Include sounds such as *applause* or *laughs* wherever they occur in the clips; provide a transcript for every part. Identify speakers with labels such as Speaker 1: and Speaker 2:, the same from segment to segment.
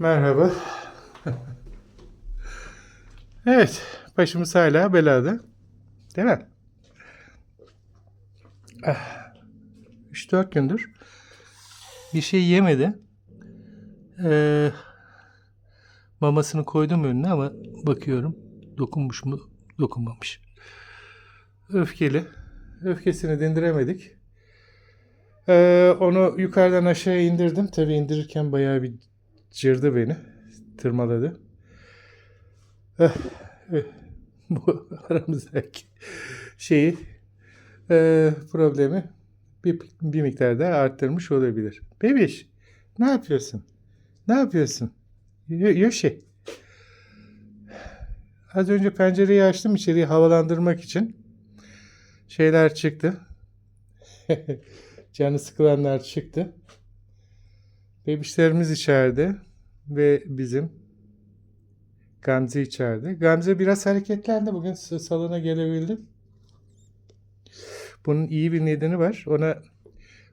Speaker 1: Merhaba. evet, başımız hala belada. Değil mi? Ah, 3-4 gündür bir şey yemedi. Ee, mamasını koydum önüne ama bakıyorum dokunmuş mu dokunmamış. Öfkeli. Öfkesini dindiremedik. Ee, onu yukarıdan aşağıya indirdim. Tabii indirirken bayağı bir cırdı beni. Tırmaladı. Eh, eh, *laughs* Bu aramızdaki şeyi eh, problemi bir, bir miktar daha arttırmış olabilir. Bebiş ne yapıyorsun? Ne yapıyorsun? Y- Yoshi. Az önce pencereyi açtım içeriği havalandırmak için. Şeyler çıktı. *laughs* Canı sıkılanlar çıktı. Bebişlerimiz içeride ve bizim Gamze içeride. Gamze biraz hareketlendi. Bugün salona gelebildi. Bunun iyi bir nedeni var. Ona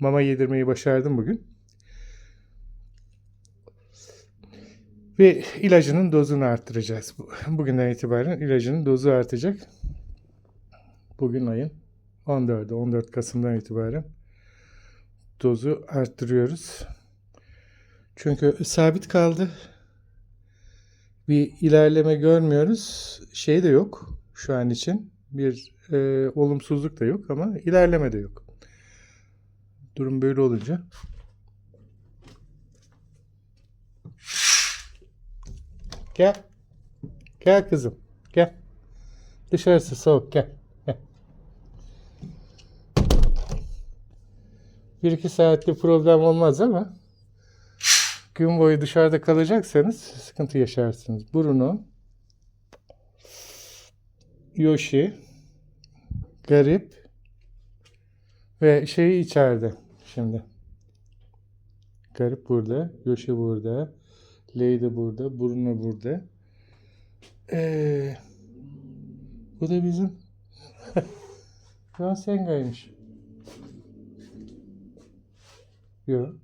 Speaker 1: mama yedirmeyi başardım bugün. Ve ilacının dozunu arttıracağız. Bu- Bugünden itibaren ilacının dozu artacak. Bugün ayın 14'ü, 14 Kasım'dan itibaren dozu arttırıyoruz. Çünkü sabit kaldı. Bir ilerleme görmüyoruz. Şey de yok şu an için. Bir e, olumsuzluk da yok ama ilerleme de yok. Durum böyle olunca Gel. Gel kızım. Gel. Dışarısı soğuk. Gel. Gel. Bir iki saatlik problem olmaz ama gün boyu dışarıda kalacaksanız sıkıntı yaşarsınız. Bruno, Yoshi, Garip ve şey içeride şimdi. Garip burada, Yoshi burada, Lady burada, Bruno burada. Ee, bu da bizim *laughs* Yonsenga'ymış. Yok.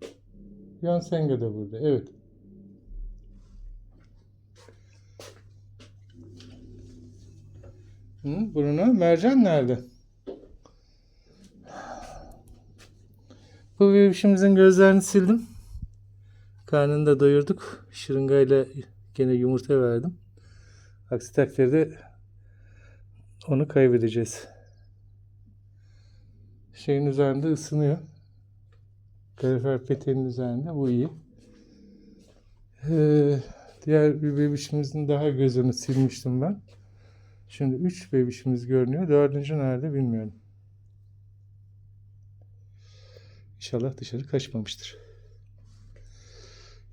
Speaker 1: Yonsenga da burada. Evet. Hı, Bruno, Mercan nerede? Bu bebişimizin gözlerini sildim. Karnını da doyurduk. Şırıngayla gene yumurta verdim. Aksi takdirde onu kaybedeceğiz. Şeyin üzerinde ısınıyor. Kalorifer peteğinin üzerinde. Bu iyi. Ee, diğer bir bebişimizin daha gözünü silmiştim ben. Şimdi 3 bebişimiz görünüyor. Dördüncü nerede bilmiyorum. İnşallah dışarı kaçmamıştır.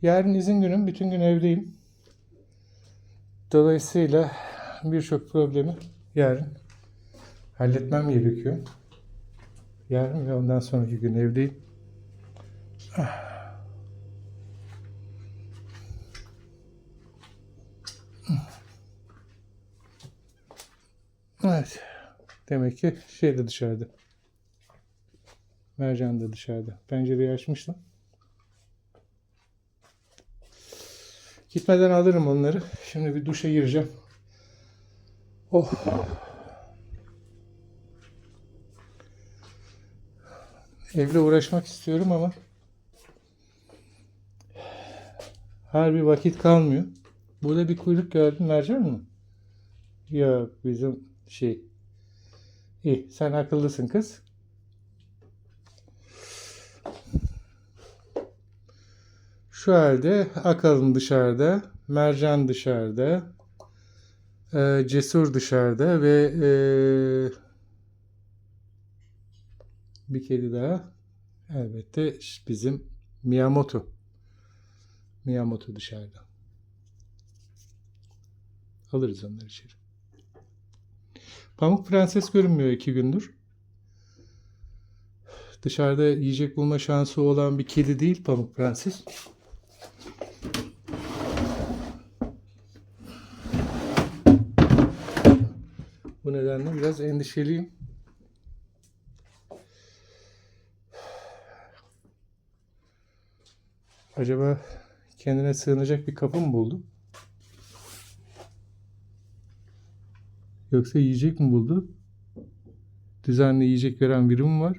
Speaker 1: Yarın izin günüm. Bütün gün evdeyim. Dolayısıyla birçok problemi yarın halletmem gerekiyor. Yarın ve ondan sonraki gün evdeyim. Evet. Demek ki şey de dışarıda. Mercan da dışarıda. Pencereyi açmıştım. Gitmeden alırım onları. Şimdi bir duşa gireceğim. Oh. Evle uğraşmak istiyorum ama harbi vakit kalmıyor. Burada bir kuyruk gördün mercan mı? Yok bizim şey. İyi sen akıllısın kız. Şu halde akalın dışarıda, mercan dışarıda, e, cesur dışarıda ve e, bir kedi daha elbette bizim Miyamoto. Miyamoto dışarıda. Alırız onları içeri. Pamuk Prenses görünmüyor iki gündür. Dışarıda yiyecek bulma şansı olan bir kedi değil Pamuk Prenses. Bu nedenle biraz endişeliyim. Acaba Kendine sığınacak bir kapı mı buldu? Yoksa yiyecek mi buldu? Düzenli yiyecek veren biri mi var?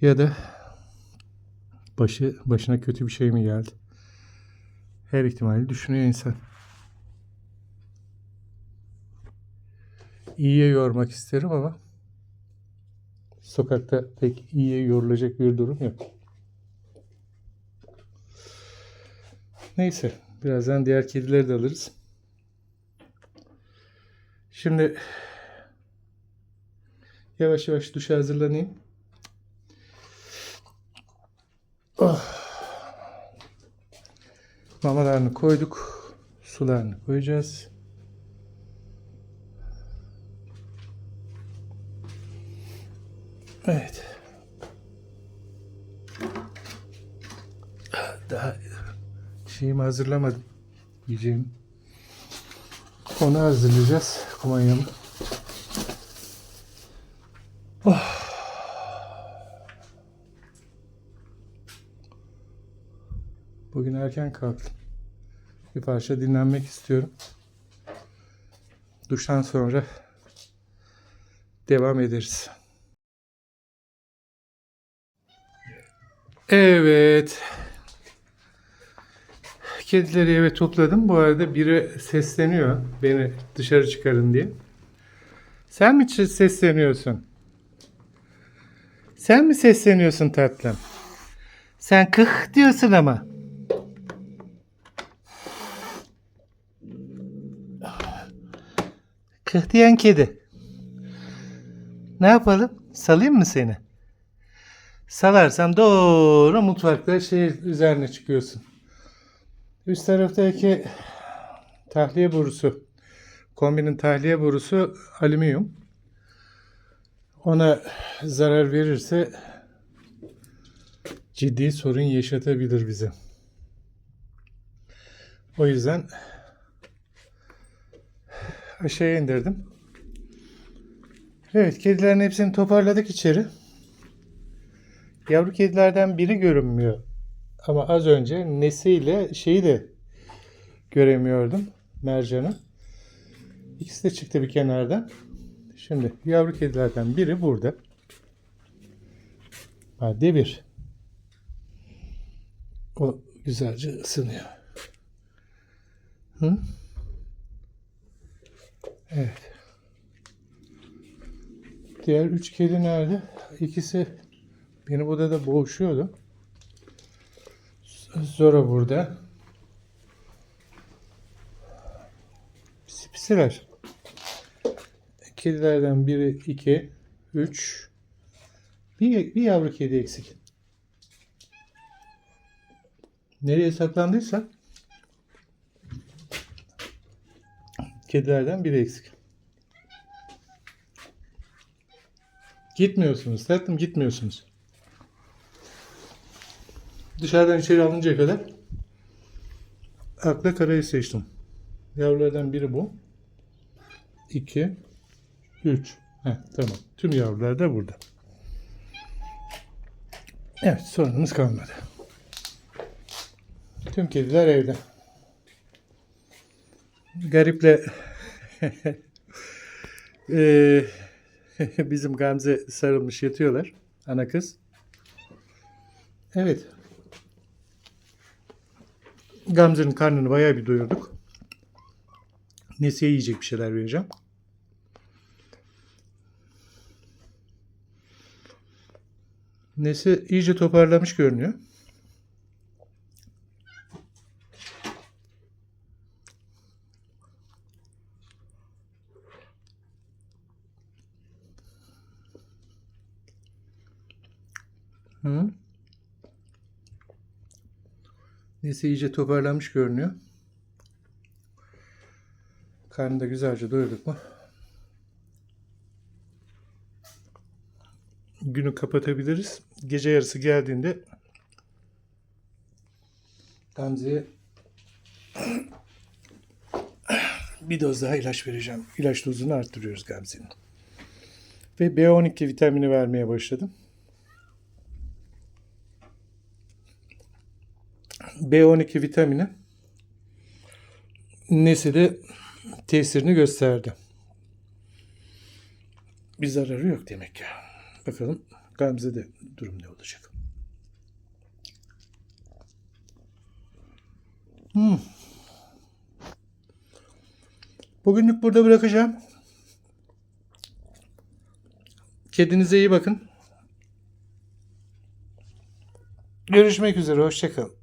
Speaker 1: Ya da başı başına kötü bir şey mi geldi? Her ihtimali düşünüyor insan. İyiye yormak isterim ama sokakta pek iyiye yorulacak bir durum yok. Neyse, birazdan diğer kedileri de alırız. Şimdi yavaş yavaş duşa hazırlanayım. Oh. Mamalarını koyduk. Sularını koyacağız. Evet. Daha şeyimi hazırlamadım. Yiyeceğim. Onu hazırlayacağız. Kumanyamı. Oh. Bugün erken kalktım. Bir parça dinlenmek istiyorum. Duştan sonra devam ederiz. Evet. Kedileri eve topladım. Bu arada biri sesleniyor beni dışarı çıkarın diye. Sen mi sesleniyorsun? Sen mi sesleniyorsun tatlım? Sen kıh diyorsun ama. Kıh diyen kedi. Ne yapalım? Salayım mı seni? Salarsam doğru mutfakta şey üzerine çıkıyorsun. Üst taraftaki tahliye borusu, kombinin tahliye borusu alüminyum. Ona zarar verirse ciddi sorun yaşatabilir bize. O yüzden aşağıya indirdim. Evet, kedilerin hepsini toparladık içeri. Yavru kedilerden biri görünmüyor. Ama az önce nesiyle şeyi de göremiyordum. Mercan'ı. İkisi de çıktı bir kenardan. Şimdi yavru kedilerden biri burada. Madde bir. O güzelce ısınıyor. Hı? Evet. Diğer üç kedi nerede? İkisi benim odada boğuşuyordu. Zora burada. Pisi pisiler. Kedilerden biri iki, üç. Bir, bir yavru kedi eksik. Nereye saklandıysa kedilerden biri eksik. Gitmiyorsunuz. Tatlım gitmiyorsunuz. Dışarıdan içeri alıncaya kadar akla karayı seçtim. Yavrulardan biri bu. 2 3 Heh, tamam. Tüm yavrular da burada. Evet sorunumuz kalmadı. Tüm kediler evde. Gariple eee, *laughs* *laughs* bizim Gamze sarılmış yatıyorlar. Ana kız. Evet. Gamze'nin karnını bayağı bir doyurduk. Nesiye yiyecek bir şeyler vereceğim. Nesi iyice toparlamış görünüyor. Hı? Nesi iyice toparlanmış görünüyor. Karnını da güzelce doyurduk mu? Günü kapatabiliriz. Gece yarısı geldiğinde Gamze'ye *clears throat* bir doz daha ilaç vereceğim. İlaç dozunu arttırıyoruz Gamze'nin. Ve B12 vitamini vermeye başladım. B12 vitamini nesili tesirini gösterdi. Bir zararı yok demek ki. Bakalım Gamze'de durum ne olacak? Hmm. Bugünlük burada bırakacağım. Kedinize iyi bakın. Görüşmek üzere. Hoşçakalın.